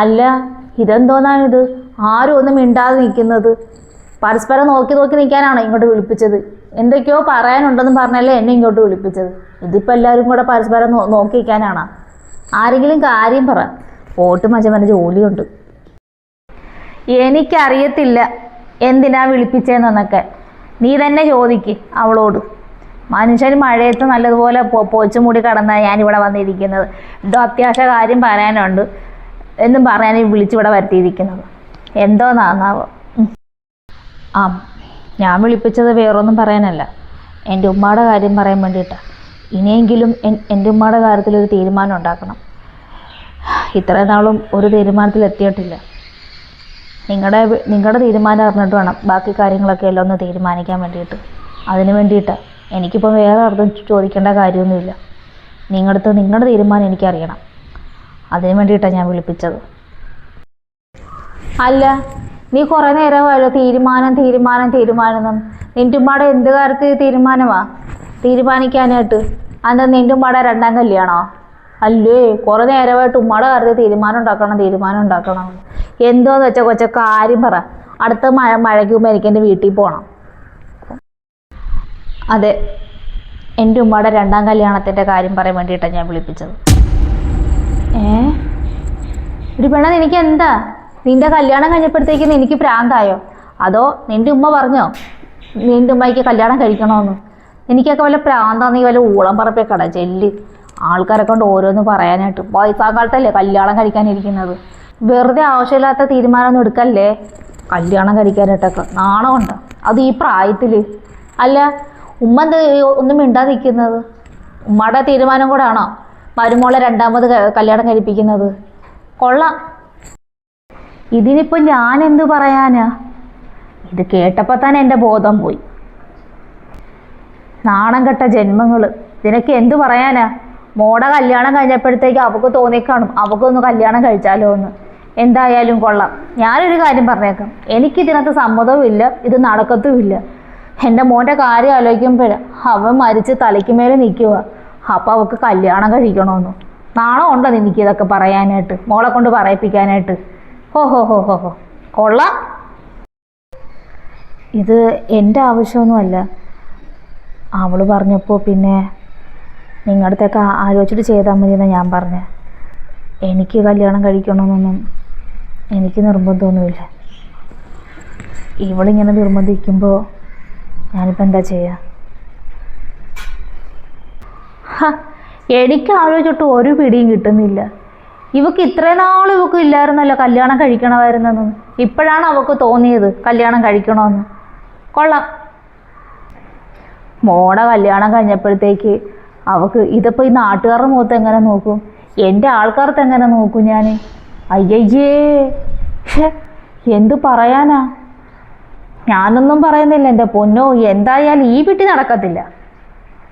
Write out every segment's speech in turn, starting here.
അല്ല ഇതെന്തോന്നാണിത്? ആരും ഒന്നും മിണ്ടാതെ നിൽക്കുന്നത്. പരസ്പരം നോക്കി നോക്കി നിൽക്കാനാണോ ഇങ്ങോട്ട് വിളിപ്പിച്ചത്? എന്തൊക്കെയോ പറയാനുണ്ടെന്ന് പറഞ്ഞല്ലേ എന്നെ ഇങ്ങോട്ട് വിളിപ്പിച്ചത്. ഇതിപ്പോൾ എല്ലാവരും കൂടെ പരസ്പരം നോക്കി നിൽക്കാനാണോ? ആരെങ്കിലും കാര്യം പറ. പോട്ട് മജമന ജോലിയുണ്ട്. എനിക്കറിയത്തില്ല എന്തിനാ വിളിപ്പിച്ചതെന്നൊക്കെ നീ തന്നെ ചോദിക്ക് അവളോട്. മനുഷ്യൻ മഴയത്ത് നല്ലതുപോലെ പൊച്ചുമൂടി പൊച്ചു മൂടി കിടന്നാണ് ഞാനിവിടെ വന്നിരിക്കുന്നത്. എന്തോ അത്യാവശ്യ കാര്യം പറയാനുണ്ട്. എന്നും പറയാൻ വിളിച്ചിവിടെ വരുത്തിയിരിക്കുന്നത്. എന്തോന്നാന്നാവോ ഉം. ആ ഞാൻ വിളിപ്പിച്ചത് വേറൊന്നും പറയാനല്ല. എന്റെ ഉമ്മയുടെ കാര്യം പറയാൻ വേണ്ടിയിട്ടാണ് ഇനിയെങ്കിലും എൻ- എന്റെ ഉമ്മയുടെ കാര്യത്തിൽ ഒരു തീരുമാനം ഉണ്ടാക്കണം. ഇത്രയും നാളും ഒരു തീരുമാനത്തിൽ എത്തിയിട്ടില്ല. നിങ്ങളുടെ നിങ്ങളുടെ തീരുമാനം അറിഞ്ഞിട്ട് വേണം ബാക്കി കാര്യങ്ങളൊക്കെ എല്ലാം ഒന്ന് തീരുമാനിക്കാൻ വേണ്ടിയിട്ട്. അതിന് വേണ്ടിയിട്ടാണ് എനിക്കിപ്പോൾ വേറെ അർത്ഥം ചോദിക്കേണ്ട കാര്യമൊന്നുമില്ല. നിങ്ങളുടെ നിങ്ങളുടെ തീരുമാനം എനിക്കറിയണം. അതിന് വേണ്ടിയിട്ടാണ് ഞാൻ വിളിപ്പിച്ചത്. അല്ല നീ കുറേ നേരമായല്ലോ തീരുമാനം തീരുമാനം തീരുമാനം നിന്റെ നിന്റെ ഉമ്മയുടെ എന്ത് കാര്യത്തിൽ തീരുമാനമാ? തീരുമാനിക്കാനായിട്ട്. അതെന്താ നിന്റെ ഉമ്മയുടെ രണ്ടാം കല്യാണോ? അല്ലേ കുറേ നേരമായിട്ട് ഉമ്മയുടെ കാര്യത്തിൽ തീരുമാനം ഉണ്ടാക്കണം തീരുമാനം ഉണ്ടാക്കണം. എന്തോന്ന് വെച്ചാൽ കൊച്ച കാര്യം പറ. അടുത്ത മഴ മഴയ്ക്ക് മുമ്പ് എനിക്ക് എന്റെ വീട്ടിൽ പോകണം അതെ എന്റെ ഉമ്മയുടെ രണ്ടാം കല്യാണത്തിന്റെ കാര്യം പറയാൻ വേണ്ടിയിട്ടാണ് ഞാൻ വിളിപ്പിച്ചത്. ഏ? ഒരു പെണ്ണ നിനക്ക് എന്താ നിന്റെ കല്യാണം കഴിഞ്ഞപ്പോഴത്തേക്കും എനിക്ക് പ്രാന്തായോ? അതോ നിന്റെ ഉമ്മ പറഞ്ഞോ? നിന്റെ ഉമ്മയ്ക്ക് കല്യാണം കഴിക്കണമെന്ന് എനിക്കൊക്കെ വല്ല പ്രാന്താന്ന് ഈ വല്ല ഊളം പറപ്പേ കട ചെല്ല് ആൾക്കാരെ കൊണ്ട് ഓരോന്ന് പറയാനായിട്ട്. വയസ്സാകാലത്തല്ലേ കല്യാണം കഴിക്കാനിരിക്കുന്നത്? വെറുതെ ആവശ്യമില്ലാത്ത തീരുമാനമൊന്നും എടുക്കല്ലേ? കല്യാണം കഴിക്കാനായിട്ടൊക്കെ. നാണമുണ്ട് അത് ഈ പ്രായത്തിൽ അല്ല ഉമ്മ എന്ത് ഒന്നും മിണ്ടാതിരിക്കുന്നത്? ഉമ്മയുടെ തീരുമാനം കൂടെ ആണോ? മരുമോളെ രണ്ടാമത് കല്യാണം കഴിപ്പിക്കുന്നത്. കൊള്ളാം. ഇതിനിപ്പോൾ ഞാൻ എന്ത് പറയാനാ? ഇത് കേട്ടപ്പോൾ തന്നെ എന്റെ ബോധം പോയി. നാണം കെട്ട ജന്മങ്ങൾ ഇതിനൊക്കെ എന്തു പറയാനാ? മോടെ കല്യാണം കഴിഞ്ഞപ്പോഴത്തേക്ക് അവൾക്ക് തോന്നിക്കാണും. അവൾക്കൊന്ന് കല്യാണം കഴിച്ചാലോ എന്ന് എന്തായാലും കൊള്ളാം. ഞാനൊരു കാര്യം പറഞ്ഞേക്കാം. എനിക്കിതിനകത്ത് സമ്മതവും ഇല്ല ഇത് നടക്കത്തുമില്ല. എന്റെ മോന്റെ കാര്യം ആലോചിക്കുമ്പോഴ അവൻ മരിച്ച് തലയ്ക്ക് മേലെ നിൽക്കുക അപ്പോൾ അവൾക്ക് കല്യാണം കഴിക്കണമെന്ന് നാണം ഉണ്ടോ നിനക്ക് ഇതൊക്കെ പറയാനായിട്ട്? മോളെ കൊണ്ട് പറയിപ്പിക്കാനായിട്ട്? ഹോ ഹോ ഹോ ഹോ ഹോ. കൊള്ളാം. ഇത് എന്റെ ആവശ്യമൊന്നുമല്ല. അവൾ പറഞ്ഞപ്പോൾ പിന്നെ നിങ്ങളുടെ അടുത്തൊക്കെ ആലോചിച്ചിട്ട് ചെയ്താൽ മതി എന്നാണ് ഞാൻ പറഞ്ഞത് എനിക്ക് കല്യാണം കഴിക്കണമെന്നൊന്നും എനിക്ക് നിർബന്ധമൊന്നുമില്ല. ഇവളിങ്ങനെ നിർബന്ധിക്കുമ്പോൾ ഞാനിപ്പോൾ എന്താ ചെയ്യുക എനിക്ക് ആലോചിച്ചിട്ട് ഒരു പിടിയും കിട്ടുന്നില്ല. ഇവക്ക് ഇത്രയും നാൾ ഇവക്ക് ഇല്ലായിരുന്നല്ലോ കല്യാണം കഴിക്കണമായിരുന്നെന്ന്. ഇപ്പോഴാണ് അവക്ക് തോന്നിയത് കല്യാണം കഴിക്കണമെന്ന് കൊള്ളാം. മോടെ കല്യാണം കഴിഞ്ഞപ്പോഴത്തേക്ക് അവക്ക് ഇതിപ്പോൾ ഈ നാട്ടുകാരുടെ മുഖത്ത് എങ്ങനെ നോക്കും? എന്റെ ആൾക്കാർക്ക് എങ്ങനെ നോക്കും ഞാൻ? അയ്യയ്യേ. എന്ത് പറയാനാ? ഞാനൊന്നും പറയുന്നില്ല എന്റെ പൊന്നോ. എന്തായാലും ഈ വീട്ടിൽ നടക്കത്തില്ല.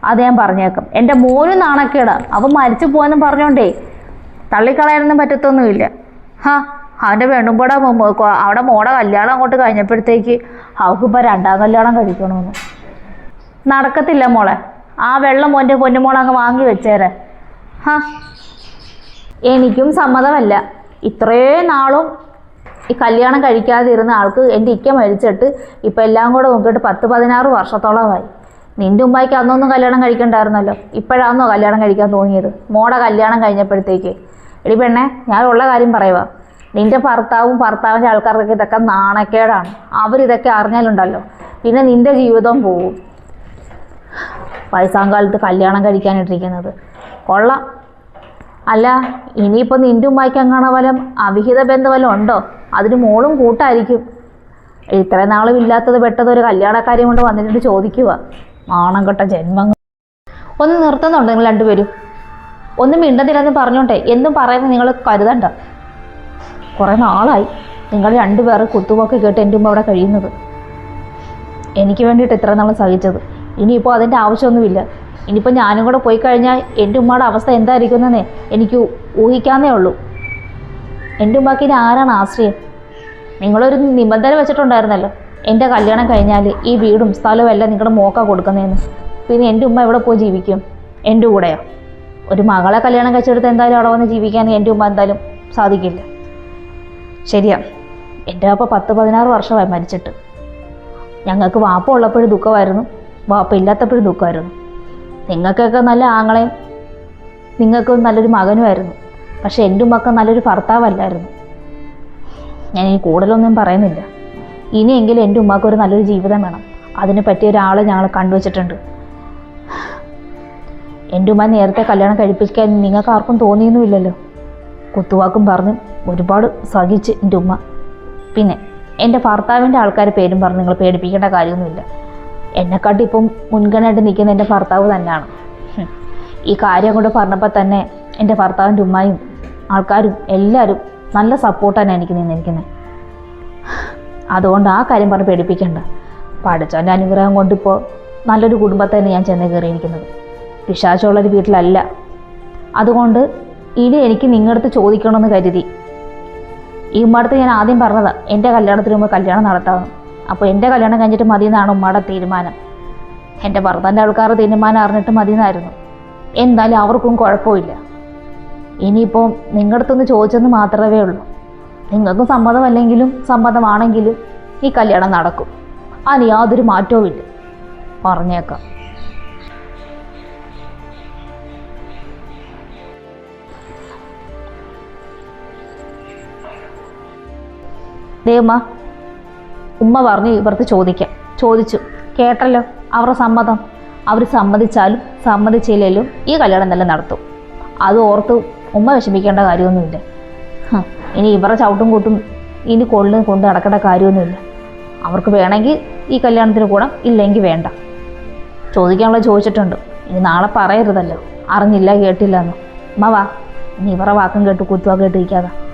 അത് ഞാൻ പറഞ്ഞേക്കും. എന്റെ മോനും നാണക്കേട്. അവൻ മരിച്ചു പോകാനും പറഞ്ഞോണ്ടേ. തള്ളിക്കളയാനൊന്നും പറ്റത്തൊന്നുമില്ല. ഹാ അവന്റെ പെണ്ണുമ്പോടെ അവിടെ മോടെ കല്യാണം അങ്ങോട്ട് കഴിഞ്ഞപ്പോഴത്തേക്ക് അവൾക്കിപ്പോൾ രണ്ടാം കല്യാണം കഴിക്കണമെന്ന് നടക്കത്തില്ല മോളെ. ആ വെള്ളം മോന്റെ പൊന്നുമോളെ അങ്ങ് വാങ്ങി വെച്ചേരെ. ഹാ. എനിക്കും സമ്മതമല്ല. ഇത്രയും നാളും ഈ കല്യാണം കഴിക്കാതിരുന്ന ആൾക്ക് എന്റെ ഇക്ക മരിച്ചിട്ട് ഇപ്പം എല്ലാം കൂടെ നോക്കിയിട്ട് പത്ത് പതിനാറ് വർഷത്തോളമായി. നിന്റെ ഉമ്മായിക്ക് അന്നൊന്നും കല്യാണം കഴിക്കണ്ടായിരുന്നല്ലോ. ഇപ്പോഴാണോ കല്യാണം കഴിക്കാൻ തോന്നിയത്? മോടെ കല്യാണം കഴിഞ്ഞപ്പോഴത്തേക്ക്. എടി പെണ്ണെ ഞാൻ ഉള്ള കാര്യം പറയുക നിന്റെ ഭർത്താവും ഭർത്താവിന്റെ ആൾക്കാർക്കൊക്കെ ഇതൊക്കെ നാണക്കേടാണ്. അവരിതൊക്കെ അറിഞ്ഞാലുണ്ടല്ലോ. പിന്നെ നിന്റെ ജീവിതം പോവും. വയസ്സാങ്കാലത്ത് കല്യാണം കഴിക്കാനിട്ടിരിക്കുന്നത്. കൊള്ളാം. അല്ല ഇനിയിപ്പോൾ നിന്റെ ഉമ്മായിക്ക് അങ്ങനെ വല്ലതും അവിഹിത ബന്ധം ഉണ്ടോ? അതിന് മോളും കൂട്ടായിരിക്കും. ഇത്രയും നാളും ഇല്ലാത്തത് പെട്ടത് ഒരു കല്യാണക്കാര്യം കൊണ്ട് വന്നിട്ട് ചോദിക്കുക മാണം കെട്ട ജന്മങ്ങൾ. ഒന്ന് നിർത്തുന്നുണ്ട് നിങ്ങൾ രണ്ടുപേരും? ഒന്നും മിണ്ടതില്ലെന്ന് പറഞ്ഞോട്ടെ. എന്നും പറയുന്നത് നിങ്ങൾ കരുതണ്ട. കുറേ നാളായി നിങ്ങൾ രണ്ടുപേർ കുത്തുപോക്ക് കേട്ട് എന്റെ അവിടെ കഴിയുന്നത്. എനിക്ക് വേണ്ടിയിട്ട് ഇത്ര നാൾ സഹിച്ചത്. ഇനിയിപ്പോൾ അതിന്റെ ആവശ്യമൊന്നുമില്ല. ഇനിയിപ്പോൾ ഞാനും കൂടെ പോയി കഴിഞ്ഞാൽ എന്റെ ഉമ്മയുടെ അവസ്ഥ എന്തായിരിക്കുമെന്നേ എനിക്ക് ഊഹിക്കാന്നേ ഉള്ളൂ. എന്റെ ഉമ്മാക്കിനി ആരാണ് ആശ്രയം? നിങ്ങളൊരു നിബന്ധന വെച്ചിട്ടുണ്ടായിരുന്നല്ലോ. എന്റെ കല്യാണം കഴിഞ്ഞാൽ ഈ വീടും സ്ഥലവും എല്ലാം നിങ്ങളുടെ മോക്ക കൊടുക്കുന്നതെന്ന് പിന്നെ എന്റെ ഉമ്മ എവിടെ പോയി ജീവിക്കും? എന്റെ കൂടെയോ. ഒരു മകളെ കല്യാണം കഴിച്ചെടുത്ത് എന്തായാലും അവിടെ വന്ന് ജീവിക്കാൻ എന്റെ ഉമ്മ എന്തായാലും സാധിക്കില്ല. ശരിയാ. എന്റെ വാപ്പ പത്ത് പതിനാറ് വർഷമായി മരിച്ചിട്ട്. ഞങ്ങൾക്ക് വാപ്പ ഉള്ളപ്പോഴും ദുഃഖമായിരുന്നു. വാപ്പ ഇല്ലാത്തപ്പോഴും ദുഃഖമായിരുന്നു. നിങ്ങൾക്കൊക്കെ നല്ല ആങ്ങളെയും നിങ്ങൾക്ക് നല്ലൊരു മകനുമായിരുന്നു. പക്ഷേ എന്റെ ഉമ്മക്ക് നല്ലൊരു ഭർത്താവല്ലായിരുന്നു. ഞാൻ ഇനി കൂടുതലൊന്നും പറയുന്നില്ല. ഇനിയെങ്കിലും എന്റെ ഉമ്മാക്ക് ഒരു നല്ലൊരു ജീവിതം വേണം. അതിന് പറ്റിയ ഒരാളെ ഞങ്ങൾ കണ്ടുവച്ചിട്ടുണ്ട്. എന്റെ ഉമ്മ നേരത്തെ കല്യാണം കഴിപ്പിക്കാൻ നിങ്ങൾക്ക് ആർക്കും തോന്നിയൊന്നുമില്ലല്ലോ. കുത്തുവാക്കും പറഞ്ഞ് ഒരുപാട് സഹിച്ച് എന്റെ ഉമ്മ. പിന്നെ എന്റെ ഭർത്താവിന്റെ ആൾക്കാർ പേരും പറഞ്ഞ് നിങ്ങൾ പേടിപ്പിക്കേണ്ട കാര്യമൊന്നുമില്ല. എന്നെക്കാട്ടി ഇപ്പം മുൻഗണനായിട്ട് നിൽക്കുന്ന എന്റെ ഭർത്താവ് തന്നെയാണ്. ഈ കാര്യം കൊണ്ട് പറഞ്ഞപ്പോൾ തന്നെ എന്റെ ഭർത്താവിന്റെ ഉമ്മയും ആൾക്കാരും എല്ലാവരും നല്ല സപ്പോർട്ടാണ് എനിക്ക് നിന്നിരിക്കുന്നത്. അതുകൊണ്ട് ആ കാര്യം പറഞ്ഞ് പേടിപ്പിക്കണ്ട. പഠിച്ചവന്റെ അനുഗ്രഹം കൊണ്ടിപ്പോൾ നല്ലൊരു കുടുംബത്തെ തന്നെ ഞാൻ ചെന്ന് കയറിയിരിക്കുന്നത്. പിശാചുള്ളൊരു വീട്ടിലല്ല. അതുകൊണ്ട് ഇനി എനിക്ക് നിങ്ങളടുത്ത് ചോദിക്കണമെന്ന് കരുതി. ഈ ഉമ്മടുത്ത് ഞാൻ ആദ്യം പറഞ്ഞതാ എന്റെ കല്യാണത്തിന് മുമ്പ് കല്യാണം നടത്താമെന്ന്. അപ്പോൾ എന്റെ കല്യാണം കഴിഞ്ഞിട്ട് മതി എന്നാണ് ഉമ്മയുടെ തീരുമാനം. എന്റെ ഭർത്താന്റെ ആൾക്കാരുടെ തീരുമാനം അറിഞ്ഞിട്ട് മതി എന്നായിരുന്നു എന്തായാലും അവർക്കും കുഴപ്പമില്ല. ഇനിയിപ്പോൾ നിങ്ങളുടെ അടുത്തൊന്ന് ചോദിച്ചെന്ന് മാത്രമേ ഉള്ളൂ. നിങ്ങൾക്കും സമ്മതമല്ലെങ്കിലും സമ്മതമാണെങ്കിലും ഈ കല്യാണം നടക്കും. അതിന് യാതൊരു മാറ്റവും ഇല്ല. പറഞ്ഞേക്കാം. ദേവമ്മ ഉമ്മ പറഞ്ഞു ഇവർക്ക് ചോദിക്കാം. ചോദിച്ചു. കേട്ടല്ലോ അവരുടെ സമ്മതം. അവർ സമ്മതിച്ചാലും സമ്മതിച്ചില്ലെങ്കിലും ഈ കല്യാണം തന്നെ നടത്തും. അത് ഓർത്ത് ഉമ്മ വിഷമിക്കേണ്ട കാര്യമൊന്നുമില്ല. ഇനി ഇവരുടെ ചവിട്ടും കൂട്ടും ഇനി കൊള്ളും കൊണ്ട് നടക്കേണ്ട കാര്യമൊന്നുമില്ല. അവർക്ക് വേണമെങ്കിൽ ഈ കല്യാണത്തിന് കൂടാം ഇല്ലെങ്കിൽ വേണ്ട. ചോദിക്കാനുള്ള ചോദിച്ചിട്ടുണ്ട്. ഇനി നാളെ പറയരുതല്ലോ. അറിഞ്ഞില്ല കേട്ടില്ല എന്ന്. അമ്മ വാ. ഇനി ഇവരുടെ വാക്കും കേട്ട് കുത്തുവാ കേട്ടിരിക്കാതെ.